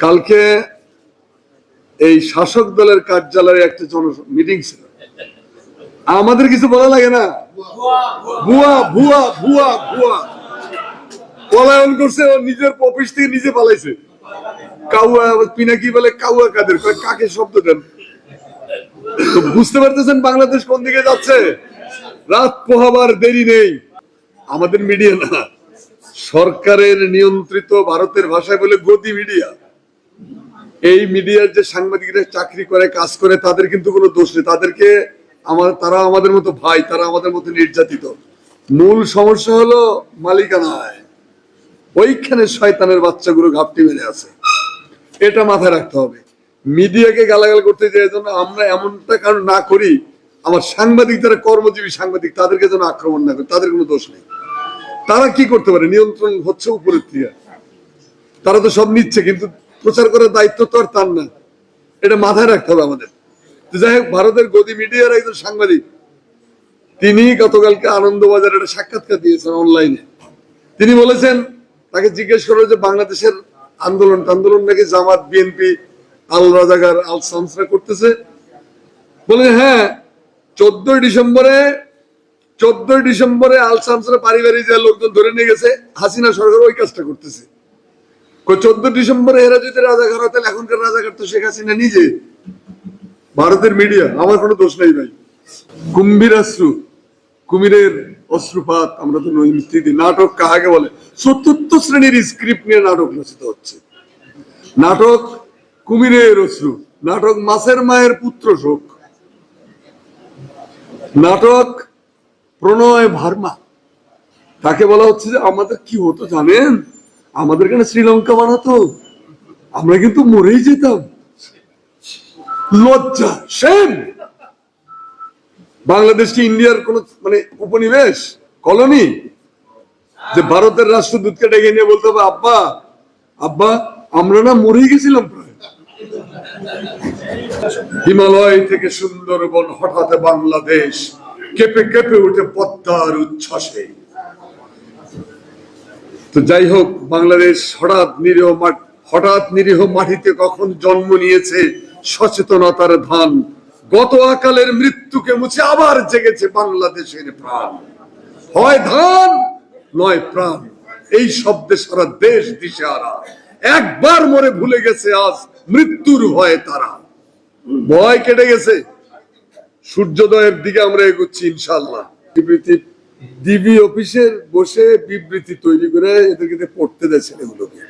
কালকে এই শাসক দলের কার্যালয়ে একটা জন মিটিং ছিল। আমাদের কিছু বলা লাগে না? ভুয়া ভুয়া ভুয়া ভুয়া। পলায়ন করছে, ও নিজের অফিস থেকে নিজে পালাইছে। কাউয়া, পিনাকি বলে কাউয়া কাদের? কাকে শব্দ দেন? বুঝতে পারতেছেন বাংলাদেশ কোন দিকে যাচ্ছে? রাত পোহাবার দেরি নেই। আমাদের মিডিয়া না। সরকারের নিয়ন্ত্রিত ভারতের ভাষায় বলে গদি মিডিয়া এই মিডিয়ার যে সাংবাদিকরা চাকরি করে, কাজ করে, তাদের কিন্তু কোনো দোষ নেই। তাদেরকে আমার, তারা আমাদের মতো ভাই, তারা আমাদের মতো নির্যাতিত। মূল সমস্যা হলো মালিকানায়। ওইখানে শয়তানের বাচ্চাগুলো ঘাপটি মেরে আছে। এটা মাথায় রাখতে হবে। মিডিয়াকে গালাগাল করতে যে জন্য আমরা এমনটা কারণ না করি, আমার সাংবাদিক যারা কর্মজীবী সাংবাদিক, তাদেরকে যেন আক্রমণ না করে, তাদের কোনো দোষ নেই। তারা কি করতে পারে? নিয়ন্ত্রণ হচ্ছে উপরের থেকে তারা তো সব নিচ্ছে, কিন্তু প্রচার করার দায়িত্ব তো আর তার না। এটা মাথায় রাখতে হবে আমাদের। যাই হোক, ভারতের গদি মিডিয়ার একজন সাংবাদিক, তিনি গতকালকে আনন্দবাজার একটা সাক্ষাৎকার দিয়েছেন অনলাইনে। তিনি বলেছেন, তাকে জিজ্ঞেস করল যে বাংলাদেশের আন্দোলন আন্দোলন নাকি জামাত, বিএনপি, আল রাজাগার আল সামসরা করতেছে? বলে হ্যাঁ চোদ্দই ডিসেম্বরে চোদ্দই ডিসেম্বরে আল সামসরা পারিবারিক যে লোকজন ধরে নিয়ে গেছে, হাসিনা সরকার ওই কাজটা করতেছে। চোদ্দ ডিসেম্বরে এরা যদি রাজাঘর হয়, তাহলে এখনকার রাজাঘর তো শেখ হাসিনা নিজে। ভারতের মিডিয়া আমার কোনো দোষ নাই ভাই। কুম্ভীর অশ্রু, কুমিরের অশ্রুপাত আমরা তো নৈমিত্তিদি নাটক কাহাকে বলে? চতুর্থ শ্রেণির স্ক্রিপ্ট নিয়ে নাটক রচিত হচ্ছে। নাটক কুমিরের অশ্রু, নাটক মাছের মায়ের পুত্র শোক। নাটক প্রণয় ভার্মা। তাকে বলা হচ্ছে যে আমাদের কি হতো জানেন? আমাদের এখানে শ্রীলঙ্কা বানাতো। আমরা কিন্তু মরেই যেতাম। লজ্জা সেম বাংলাদেশ কি ইন্ডিয়ার কোন মানে উপনিবেশ? কলোনি? যে ভারতের রাষ্ট্রদূতকে ডেকে নিয়ে বলতে হবে আব্বা আব্বা, আমরা না মরেই গেছিলাম হিমালয় থেকে সুন্দরবন হঠাৎ বাংলাদেশ কেঁপে কেঁপে উঠে পদ্মার উচ্ছ্বাসে। তো যাই হোক, বাংলাদেশ হঠাৎ নিরীহ হঠাৎ নিরীহ মাটিতে কখন জন্ম নিয়েছে সচেতনতার ধান? গত আকালের মৃত্যুকে মুছে আবার জেগেছে বাংলাদেশের প্রাণ। হয় ধান, নয় প্রাণ। এই শব্দে সারা দেশ দিশে দিশেহারা। একবার মরে ভুলে গেছে আজ মৃত্যুর ভয়ে তারা। ভয় কেটে গেছে। সূর্যোদয়ের দিকে আমরা এগুচ্ছি ইনশাল্লাহ ডিবি অফিসের বসে বিবৃতি তৈরি করে এদেরকে পড়তে দেয় ছেলেগুলোকে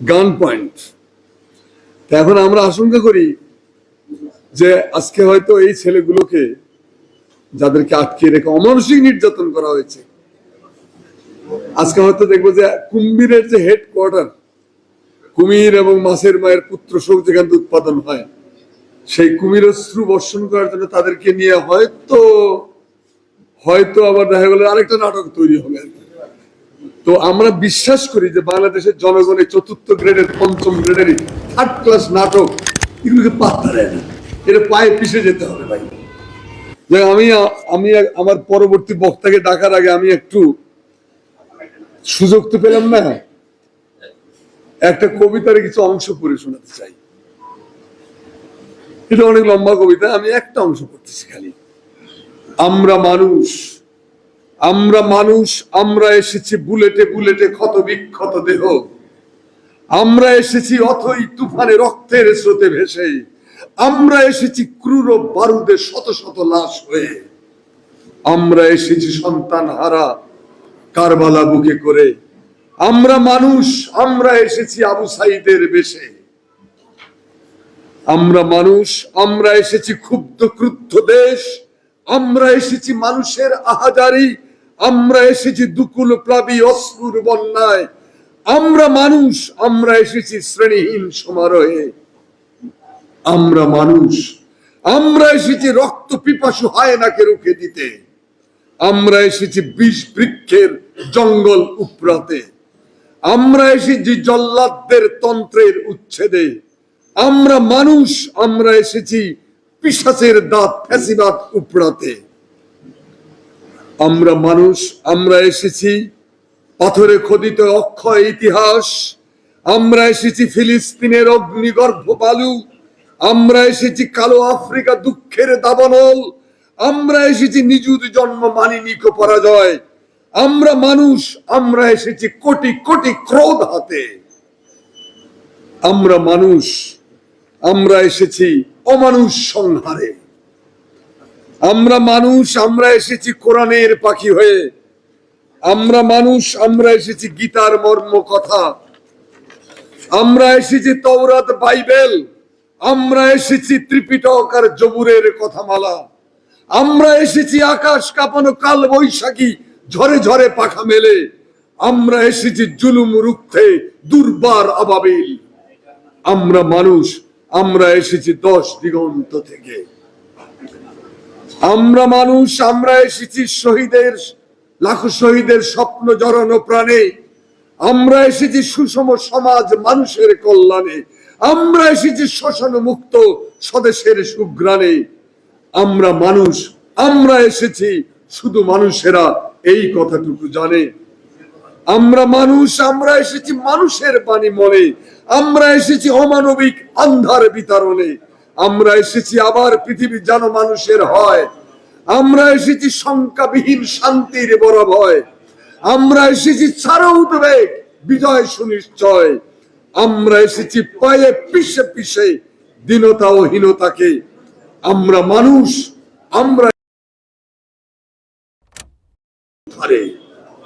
গান পয়েন্ট এখন আমরা আশঙ্কা করি যে আজকে হয়তো এই ছেলেগুলোকে যাদেরকে আটকে রেখে অমানসিক নির্যাতন করা হয়েছে, আজকে হয়তো দেখব যে কুম্ভীরের যে হেডকোয়ার্টার কুমির এবং মাছের মায়ের পুত্র শোক যেখান উৎপাদন হয়, সেই কুমির অশ্রু বর্ষণ করার জন্য তাদেরকে নিয়ে হয়তো হয়তো আবার দেখা গেল আরেকটা নাটক তৈরি হবে। তো আমরা বিশ্বাস করি যে বাংলাদেশের জনগণের চতুর্থ গ্রেডের, পঞ্চম গ্রেডের থার্ড ক্লাস নাটক এগুলোকে পাত্তা দেয় না। এটা পায়ে পিষে যেতে হবে ভাই। যে আমি আমি আমার পরবর্তী বক্তাকে ডাকার আগে আমি একটু সুযোগ তো পেলাম না। একটা কবিতার কিছু অংশ পড়ে শোনাতে চাই। এটা অনেক লম্বা কবিতা, আমি একটা অংশ পড়তেছি খালি। আমরা মানুষ। আমরা মানুষ, আমরা এসেছি বুলেটে বুলেটে ক্ষত বিক্ষত দেহ। আমরা এসেছি অথই তুফানে রক্তের স্রোতে ভেসে। আমরা এসেছি ক্রুর বারুদে শত শত লাশ হয়ে। আমরা এসেছি সন্তান হারা কারবালা বুকে করে। আমরা মানুষ, আমরা এসেছি আবু সাইদের বেশে। আমরা মানুষ, আমরা এসেছি ক্ষুব্ধ, ক্রুদ্ধ দেশ। আমরা এসেছি মানুষের আহাজারি, আমরা এসেছি দুকুল প্লাবী অশ্রুর বন্যায়। আমরা মানুষ, আমরা এসেছি শ্রেণীহীন সমারোহে। আমরা মানুষ, আমরা এসেছি রক্ত পিপাসু হায়নাকে রুখে দিতে। আমরা এসেছি বিষ বৃক্ষের জঙ্গল উপরাতে। আমরা এসেছি জল্লাদদের তন্ত্রের উচ্ছেদে। আমরা মানুষ, আমরা এসেছি পিসাচের দাঁত ফ্যাসিবাদ উপড়াতে। আমরা মানুষ, আমরা এসেছি পাথরে খোদিত অক্ষয় ইতিহাস। আমরা এসেছি ফিলিস্তিনের অগ্নিগর্ভ বালু। আমরা এসেছি কালো আফ্রিকা দুঃখের দাবানল। আমরা এসেছি নিজুদ জন্ম মানিনিক পরাজয়। আমরা মানুষ, আমরা এসেছি কোটি কোটি ক্রোধ হাতে। আমরা মানুষ আমরা এসেছি অমানুষ সংহারে। আমরা মানুষ, আমরা এসেছি কোরআনের পাখি হয়ে। আমরা মানুষ, আমরা এসেছি গীতার মর্ম কথা। আমরা এসেছি তৌরাত বাইবেল। আমরা এসেছি ত্রিপিটক আর জবুরের কথামালা। আমরা এসেছি আকাশ কাঁপানো কাল বৈশাখী, ঝরে ঝরে পাখা মেলে। আমরা এসেছি জুলুম রুখতে দুর্বার আবাবিল। আমরা মানুষ আমরা এসেছি দশ দিগন্ত থেকে। আমরা মানুষ, আমরা এসেছি শহীদের, লাখো শহীদের স্বপ্ন জড়ানো প্রাণে। আমরা এসেছি সুষম সমাজ মানুষের কল্যাণে। আমরা এসেছি শোষণ মুক্ত স্বদেশের সুগ্রাণে আমরা মানুষ, আমরা এসেছি শুধু মানুষেরা এই কথাটুকু জানে। আমরা মানুষ, আমরা এসেছি মানুষের বাণী মনে। আমরা এসেছি অমানবিক আন্ধার বিতরণে। আমরা এসেছি আবার পৃথিবী যেন মানুষের হয়। আমরা এসেছি শঙ্কাবিহীন শান্তির বড় ভয়। আমরা এসেছি ছাড়া উদ্বেগ বিজয় সুনিশ্চয়। আমরা এসেছি পায়ে পিষে পিষে দীনতা ও হীনতাকে। আমরা মানুষ, আমরা